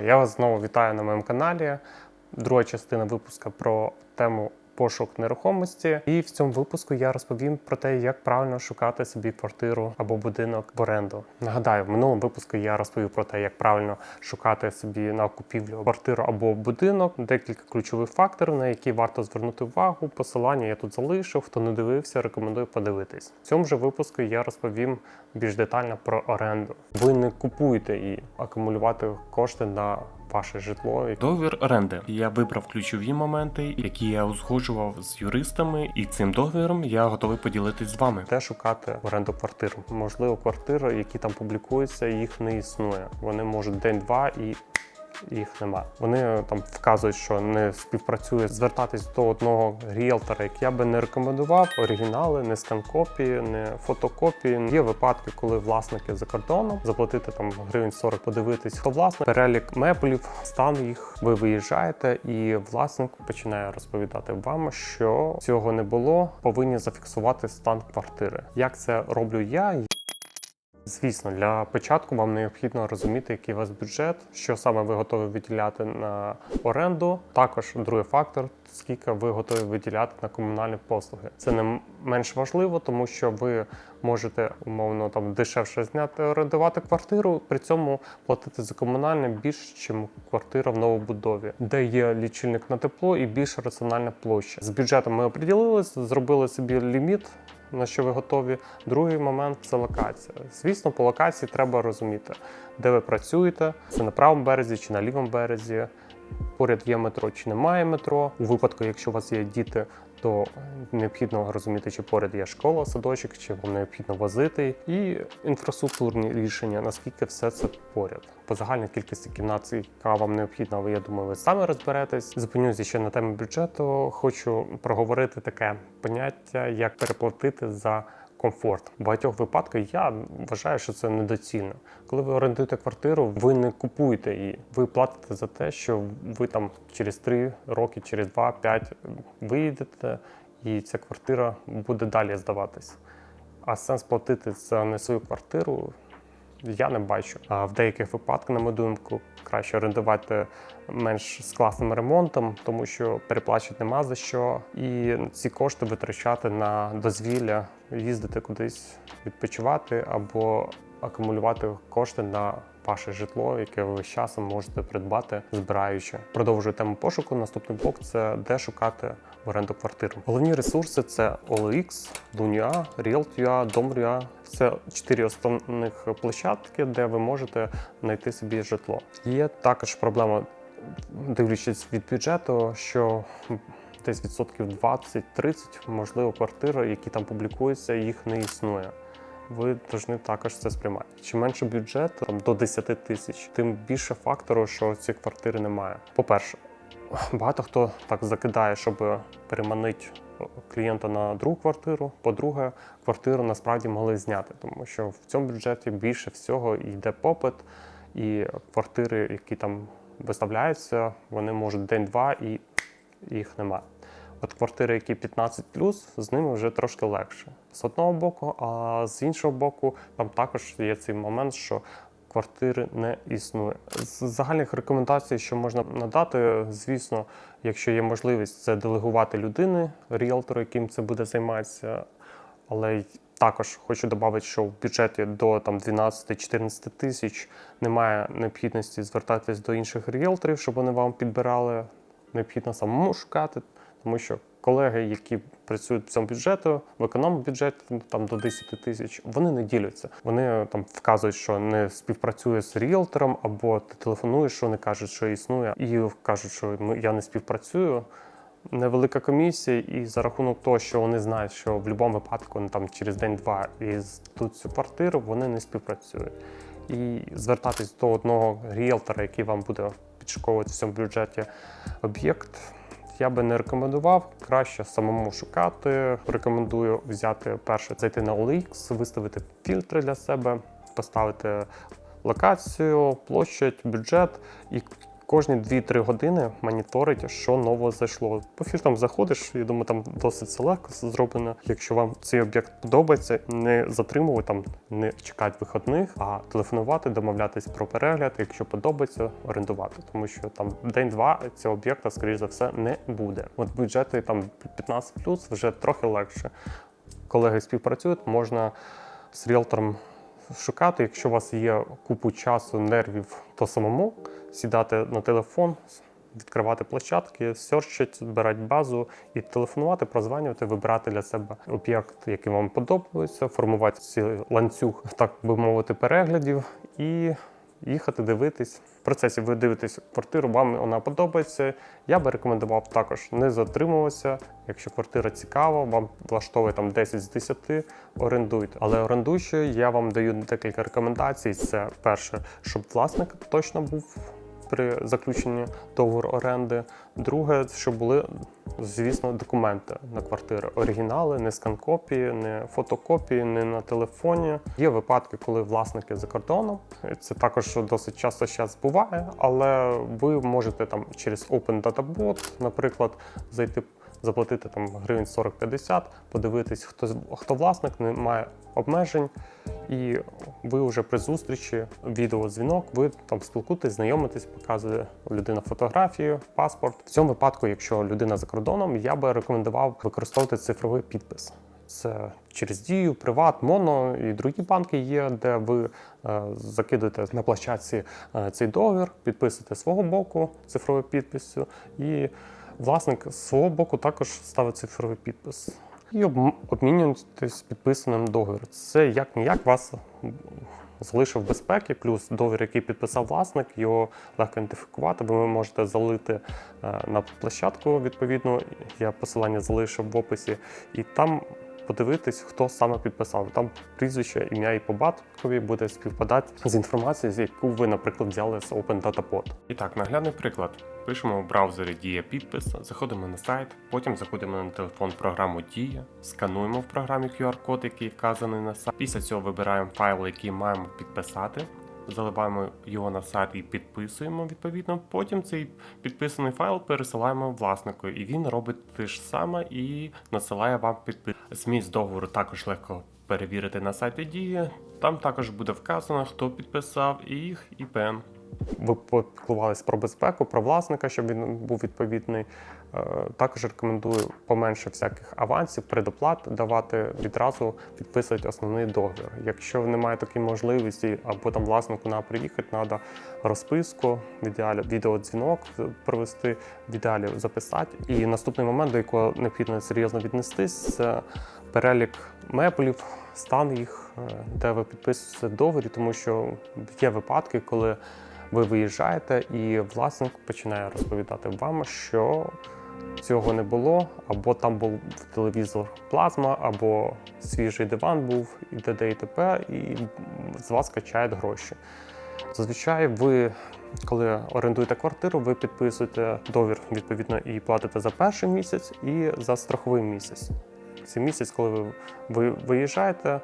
Я вас знову вітаю на моєму каналі. Друга частина випуска про тему пошук нерухомості. І в цьому випуску я розповім про те, як правильно шукати собі квартиру або будинок в оренду. Нагадаю, в минулому випуску я розповів про те, як правильно шукати собі на купівлю квартиру або будинок. Декілька ключових факторів, на які варто звернути увагу. Посилання я тут залишив. Хто не дивився, рекомендую подивитись. В цьому же випуску я розповім більш детально про оренду. Ви не купуєте і акумулювати кошти на ваше житло. Договір оренди. Я вибрав ключові моменти, які я узгоджував з юристами, і цим договіром я готовий поділитись з вами. Де шукати оренду квартиру? Можливо, квартири, які там публікуються, їх не існує. Вони можуть день-два і. Їх нема. Вони там вказують, що не співпрацює. Звертатись до одного ріелтора, як я би не рекомендував. Оригінали, не скан-копії, не фотокопії. Є випадки, коли власники за кордоном заплатити там гривень 40, подивитись, хто власник, перелік меблів, стан їх. Ви виїжджаєте, і власник починає розповідати вам, що цього не було. Повинні зафіксувати стан квартири. Як це роблю я? Звісно, для початку вам необхідно розуміти, який у вас бюджет, що саме ви готові виділяти на оренду. Також другий фактор, скільки ви готові виділяти на комунальні послуги. Це не менш важливо, тому що ви можете умовно там дешевше зняти орендувати квартиру, при цьому платити за комунальне більше, ніж квартира в новобудові, де є лічильник на тепло і більш раціональна площа. З бюджетом ми оприділились, зробили собі ліміт на що ви готові. Другий момент це локація. Звісно, по локації треба розуміти, де ви працюєте, це на правому березі чи на лівому березі. Поряд є метро чи немає метро. У випадку, якщо у вас є діти, то необхідно розуміти, чи поряд є школа, садочок, чи вам необхідно возити, і інфраструктурні рішення, наскільки все це поряд. По загальній кількості кімнат, яка вам необхідна, ви я думаю, ви самі розберетесь. Зупинюся ще на темі бюджету. Хочу проговорити таке поняття, як переплатити за. Комфорт в багатьох випадках я вважаю, що це недоцільно. Коли ви орендуєте квартиру, ви не купуєте її. Ви платите за те, що ви там через 3 роки, через 2-5 виїдете, і ця квартира буде далі здаватись. А сенс платити за не свою квартиру я не бачу. А в деяких випадках, на мою думку, краще орендувати менш з класним ремонтом, тому що переплачувати нема за що, і ці кошти витрачати на дозвілля, їздити кудись відпочивати або акумулювати кошти на ваше житло, яке ви з часом можете придбати, збираючи. Продовжую тему пошуку. Наступний блок це де шукати в оренду квартиру. Головні ресурси це OLX, Lunia, Realty.ua, Dom.ua. Це чотири основних площадки, де ви можете знайти собі житло. Є також проблема, дивлячись від бюджету, що десь відсотків 20-30, можливо, квартири, які там публікуються, їх не існує. Ви повинні також це сприймати. Чим менше бюджет, там до 10 тисяч, тим більше фактору, що ці квартири немає. По-перше, багато хто так закидає, щоб переманити клієнта на другу квартиру. По-друге, квартиру насправді могли зняти, тому що в цьому бюджеті більше всього йде попит, і квартири, які там виставляються, вони можуть день-два і їх немає. От квартири, які 15 з ними вже трошки легше. З одного боку, а з іншого боку, там також є цей момент, що квартири не існує. З загальних рекомендацій, що можна надати, звісно, якщо є можливість, це делегувати людини, ріелтору, яким це буде займатися. Але також хочу додати, що в бюджеті до там 12-14 тисяч немає необхідності звертатись до інших ріелторів, щоб вони вам підбирали. Необхідно самому шукати. Тому що колеги, які працюють в цьому бюджету, в економному бюджеті там до 10 тисяч, вони не діляться. Вони там вказують, що не співпрацює з ріелтором, або ти телефонуєш, що вони кажуть, що існує, і кажуть, що я не співпрацюю. Невелика комісія, і за рахунок того, що вони знають, що в будь-якому випадку там через день-два здадуть цю квартиру, вони не співпрацюють. І звертатись до одного ріелтора, який вам буде підшуковувати в цьому бюджеті об'єкт я би не рекомендував. Краще самому шукати. Рекомендую взяти перше, зайти на OLX, виставити фільтри для себе, поставити локацію, площадь, бюджет і кожні 2-3 години моніторить, що нового зайшло. По фільтрам заходиш, я думаю, там досить все легко зроблено. Якщо вам цей об'єкт подобається, не затримувати там, не чекати виходних, а телефонувати, домовлятись про перегляд. Якщо подобається, орендувати, тому що там день-два цього об'єкта, скоріш за все, не буде. От бюджети там 15 вже трохи легше. Колеги співпрацюють, можна з ріелтором шукати. Якщо у вас є купу часу, нервів, то самому сідати на телефон, відкривати площадки, серчити, збирати базу і телефонувати, прозванювати, вибирати для себе об'єкт, який вам подобається, формувати цей ланцюг, так би мовити, переглядів і їхати дивитись. В процесі ви дивитесь квартиру, вам вона подобається. Я би рекомендував також не затримуватися. Якщо квартира цікава, вам влаштовує там 10 з 10, орендуйте. Але орендуючи, я вам даю декілька рекомендацій. Це перше, щоб власник точно був при заключенні договору оренди. Друге, щоб були, звісно, документи на квартири. Оригінали, не скан-копії, не фотокопії, не на телефоні. Є випадки, коли власники за кордоном. Це також досить часто зараз буває, але ви можете там через Open Data Bot, наприклад, зайти. Заплатити там гривень 40-50, подивитись, хто хто власник, немає обмежень, і ви вже при зустрічі, відеодзвінок, ви там спілкуєтесь, знайомитесь, показує людина фотографію, паспорт. В цьому випадку, якщо людина за кордоном, я би рекомендував використовувати цифровий підпис. Це через дію, приват, моно і другі банки є, де ви е, закидуєте на площадці е, цей договір, підписуєте свого боку цифровою підписю, і власник з свого боку також ставить цифровий підпис. І обмінюватись підписаним договір. Це як ніяк вас залишив безпеки, плюс договір, який підписав власник, його легко ідентифікувати, ви можете залити е, на площадку відповідно. Я посилання залишив в описі, і там подивитись, хто саме підписав. Там прізвище, ім'я і по батькові буде співпадати з інформацією, з яку ви, наприклад, взяли з Open Data Pod. І так, наглядний приклад. Пишемо в браузері Дія підпис, заходимо на сайт, потім заходимо на телефон програму Дія, скануємо в програмі QR-код, який вказаний на сайт. Після цього вибираємо файл, який маємо підписати. Заливаємо його на сайт і підписуємо відповідно. Потім цей підписаний файл пересилаємо власнику, і він робить те ж саме і насилає вам підпис. Зміст договору також легко перевірити на сайті Дії. Там також буде вказано, хто підписав і їх ІПН. Ви попіклувались про безпеку, про власника, щоб він був відповідний. Е, Також рекомендую поменше всяких авансів, предоплат давати відразу підписувати основний договір. Якщо немає такої можливості, або там власнику на приїхати, треба розписку, в ідеалі відеодзвінок провести, в ідеалі записати. І наступний момент, до якого необхідно серйозно віднестись, це перелік меблів, стан їх, е, де ви підписуєте договір, тому що є випадки, коли ви виїжджаєте, і власник починає розповідати вам, що цього не було, або там був телевізор плазма, або свіжий диван був, і т.д. і т.п., і з вас качають гроші. Зазвичай ви, коли орендуєте квартиру, ви підписуєте договір відповідно і платите за перший місяць і за страховий місяць. Це місяць, коли ви виїжджаєте,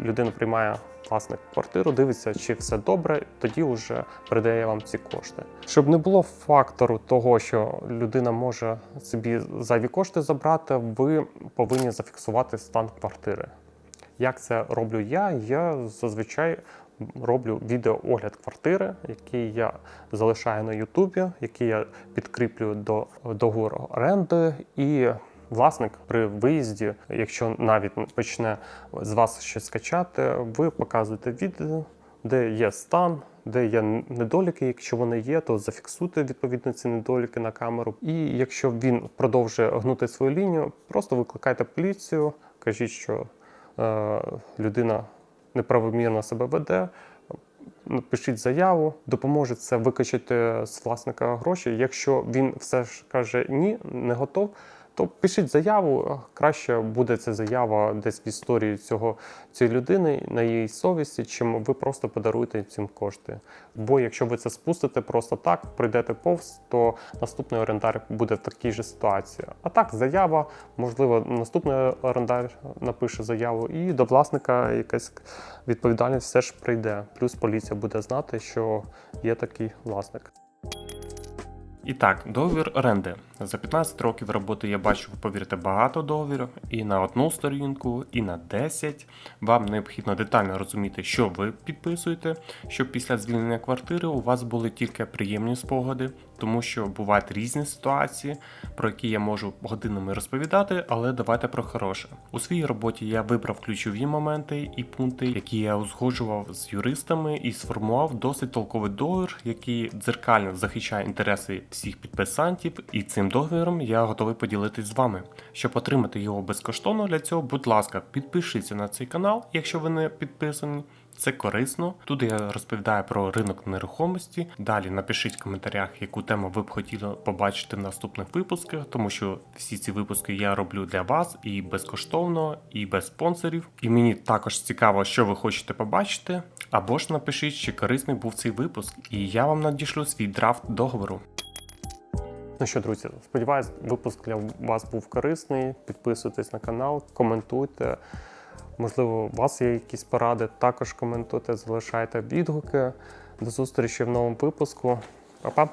людина приймає власник квартиру, дивиться, чи все добре, тоді вже передає вам ці кошти. Щоб не було фактору того, що людина може собі зайві кошти забрати, ви повинні зафіксувати стан квартири. Як це роблю я? Я зазвичай роблю відеоогляд квартири, який я залишаю на Ютубі, який я підкріплюю до договору оренди. І власник при виїзді, якщо навіть почне з вас щось скачати, ви показуєте відео, де є стан. Де є недоліки, якщо вони є, то зафіксуйте відповідно ці недоліки на камеру. І якщо він продовжує гнути свою лінію, просто викликайте поліцію, кажіть, що е, людина неправомірно себе веде. Напишіть заяву, допоможе це викачати з власника гроші. Якщо він все ж каже ні, не готов, то пишіть заяву. Краще буде ця заява десь в історії цього цієї людини на її совісті, чим ви просто подаруєте цим кошти. Бо якщо ви це спустите просто так, пройдете повз, то наступний орендар буде в такій же ситуації. А так, заява, можливо, наступний орендар напише заяву, і до власника якась відповідальність все ж прийде. Плюс поліція буде знати, що є такий власник. І так, договір оренди. За 15 років роботи я бачу, повірте, багато договірів і на одну сторінку, і на 10. Вам необхідно детально розуміти, що ви підписуєте, щоб після звільнення квартири у вас були тільки приємні спогади, тому що бувають різні ситуації, про які я можу годинами розповідати, але давайте про хороше. У своїй роботі я вибрав ключові моменти і пункти, які я узгоджував з юристами і сформував досить толковий договір, який дзеркально захищає інтереси всіх підписантів, і цим договіром я готовий поділитись з вами. Щоб отримати його безкоштовно для цього, будь ласка, підпишіться на цей канал, якщо ви не підписані. Це корисно. Тут я розповідаю про ринок нерухомості. Далі напишіть в коментарях, яку тему ви б хотіли побачити в наступних випусках, тому що всі ці випуски я роблю для вас і безкоштовно, і без спонсорів. І мені також цікаво, що ви хочете побачити. Або ж напишіть, чи корисний був цей випуск, і я вам надішлю свій драфт договору. Ну що, друзі, сподіваюсь, випуск для вас був корисний. Підписуйтесь на канал, коментуйте. Можливо, у вас є якісь поради, також коментуйте, залишайте відгуки. До зустрічі в новому випуску. Па-па!